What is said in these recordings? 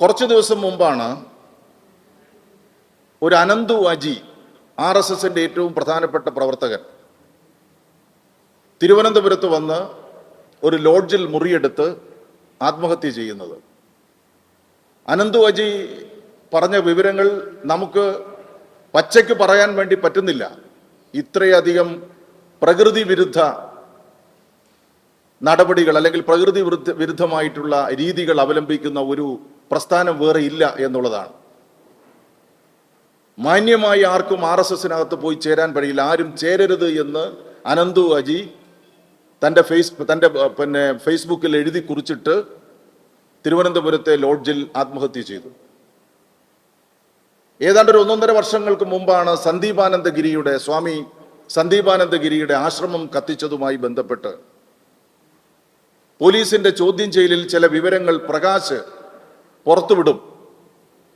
കുറച്ച് ദിവസം മുമ്പാണ് ഒരു അനന്തു അജി ആർ എസ് എസിന്റെ ഏറ്റവും പ്രധാനപ്പെട്ട പ്രവർത്തകൻ തിരുവനന്തപുരത്ത് വന്ന് ഒരു ലോഡ്ജിൽ മുറിയെടുത്ത് ആത്മഹത്യ ചെയ്യുന്നത്. അനന്തു അജി പറഞ്ഞ വിവരങ്ങൾ നമുക്ക് പച്ചയ്ക്ക് പറയാൻ വേണ്ടി പറ്റുന്നില്ല. ഇത്രയധികം പ്രകൃതി വിരുദ്ധ നടപടികൾ അല്ലെങ്കിൽ പ്രകൃതി വിരുദ്ധ വിരുദ്ധമായിട്ടുള്ള രീതികൾ അവലംബിക്കുന്ന ഒരു പ്രസ്ഥാനം വേറെ ഇല്ല എന്നുള്ളതാണ്. മാന്യമായി ആർക്കും ആർ എസ് എസിനകത്ത് പോയി ചേരാൻ കഴിയില്ല. ആരും ചേരരുത് എന്ന് അനന്തു അജി തന്റെ ഫേസ് തന്റെ പിന്നെ ഫേസ്ബുക്കിൽ എഴുതി കുറിച്ചിട്ട് തിരുവനന്തപുരത്തെ ലോഡ്ജിൽ ആത്മഹത്യ ചെയ്തു. ഏതാണ്ട് ഒരു ഒന്നൊന്നര വർഷങ്ങൾക്ക് മുമ്പാണ് സന്ദീപാനന്ദഗിരിയുടെ സ്വാമി സന്ദീപാനന്ദഗിരിയുടെ ആശ്രമം കത്തിച്ചതുമായി ബന്ധപ്പെട്ട് പോലീസിന്റെ ചോദ്യം ചെയ്യലിൽ ചില വിവരങ്ങൾ പ്രകാശ് പുറത്തുവിടും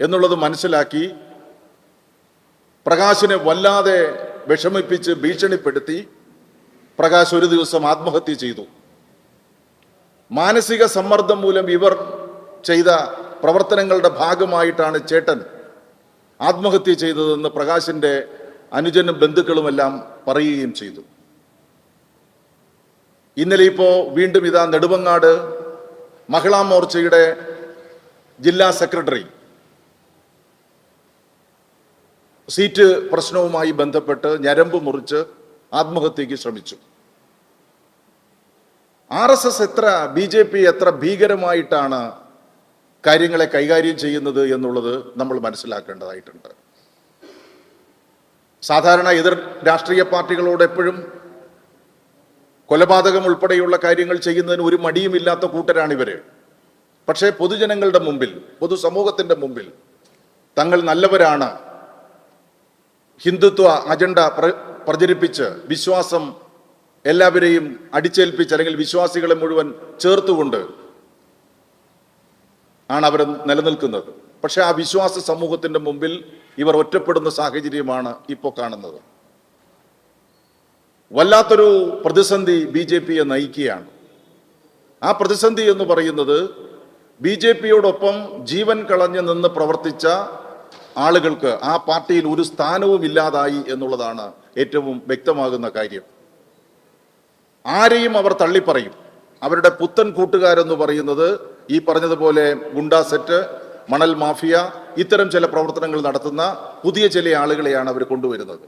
എന്നുള്ളത് മനസ്സിലാക്കി പ്രകാശിനെ വല്ലാതെ വിഷമിപ്പിച്ച് ഭീഷണിപ്പെടുത്തി പ്രകാശ് ഒരു ദിവസം ആത്മഹത്യ ചെയ്തു. മാനസിക സമ്മർദ്ദം മൂലം ഇവർ ചെയ്ത പ്രവർത്തനങ്ങളുടെ ഭാഗമായിട്ടാണ് ചേട്ടൻ ആത്മഹത്യ ചെയ്തതെന്ന് പ്രകാശിന്റെ അനുജനും ബന്ധുക്കളുമെല്ലാം പറയുകയും ചെയ്തു. ഇന്നലെ ഇപ്പോ വീണ്ടും ഇതാ നെടുമങ്ങാട് മഹിളാ മോർച്ചയുടെ ജില്ലാ സെക്രട്ടറി. സീറ്റ് പ്രശ്നവുമായി ബന്ധപ്പെട്ട് ഞരമ്പ് മുറിച്ച് ആത്മഹത്യക്ക് ശ്രമിച്ചു. ആർ എസ് എസ് എത്ര ബി ജെ പി എത്ര ഭീകരമായിട്ടാണ് കാര്യങ്ങളെ കൈകാര്യം ചെയ്യുന്നത് എന്നുള്ളത് നമ്മൾ മനസ്സിലാക്കേണ്ടതായിട്ടുണ്ട്. സാധാരണ എതിർ രാഷ്ട്രീയ പാർട്ടികളോട് എപ്പോഴും കൊലപാതകം ഉൾപ്പെടെയുള്ള കാര്യങ്ങൾ ചെയ്യുന്നതിന് ഒരു മടിയുമില്ലാത്ത കൂട്ടരാണ് ഇവർ പക്ഷേ പൊതുജനങ്ങളുടെ മുമ്പിൽ പൊതുസമൂഹത്തിന്റെ മുമ്പിൽ തങ്ങൾ നല്ലവരാണ്. ഹിന്ദുത്വ അജണ്ട പ്ര- പ്രചരിപ്പിച്ച് വിശ്വാസം എല്ലാവരെയും അടിച്ചേൽപ്പിച്ച് അല്ലെങ്കിൽ വിശ്വാസികളെ മുഴുവൻ ചേർത്തുകൊണ്ട് ആണ് അവർ നിലനിൽക്കുന്നത്. പക്ഷേ ആ വിശ്വാസ സമൂഹത്തിന്റെ മുമ്പിൽ ഇവർ ഒറ്റപ്പെടുന്ന സാഹചര്യമാണ് ഇപ്പോൾ കാണുന്നത്. വല്ലാത്തൊരു പ്രതിസന്ധി ബി ജെ പിയെ നയിക്കുകയാണ്. ആ പ്രതിസന്ധി എന്ന് പറയുന്നത് ബി ജെ പിയോടൊപ്പം ജീവൻ കളഞ്ഞ് നിന്ന് പ്രവർത്തിച്ച ആളുകൾക്ക് ആ പാർട്ടിയിൽ ഒരു സ്ഥാനവും ഇല്ലാതായി എന്നുള്ളതാണ് ഏറ്റവും വ്യക്തമാകുന്ന കാര്യം. ആരെയും അവർ തള്ളിപ്പറയും. അവരുടെ പുത്തൻ കൂട്ടുകാരെന്ന് പറയുന്നത് ഈ പറഞ്ഞതുപോലെ ഗുണ്ടാസെറ്റ് മണൽ മാഫിയ ഇത്തരം ചില പ്രവർത്തനങ്ങൾ നടത്തുന്ന പുതിയ ചില ആളുകളെയാണ് അവർ കൊണ്ടുവരുന്നത്.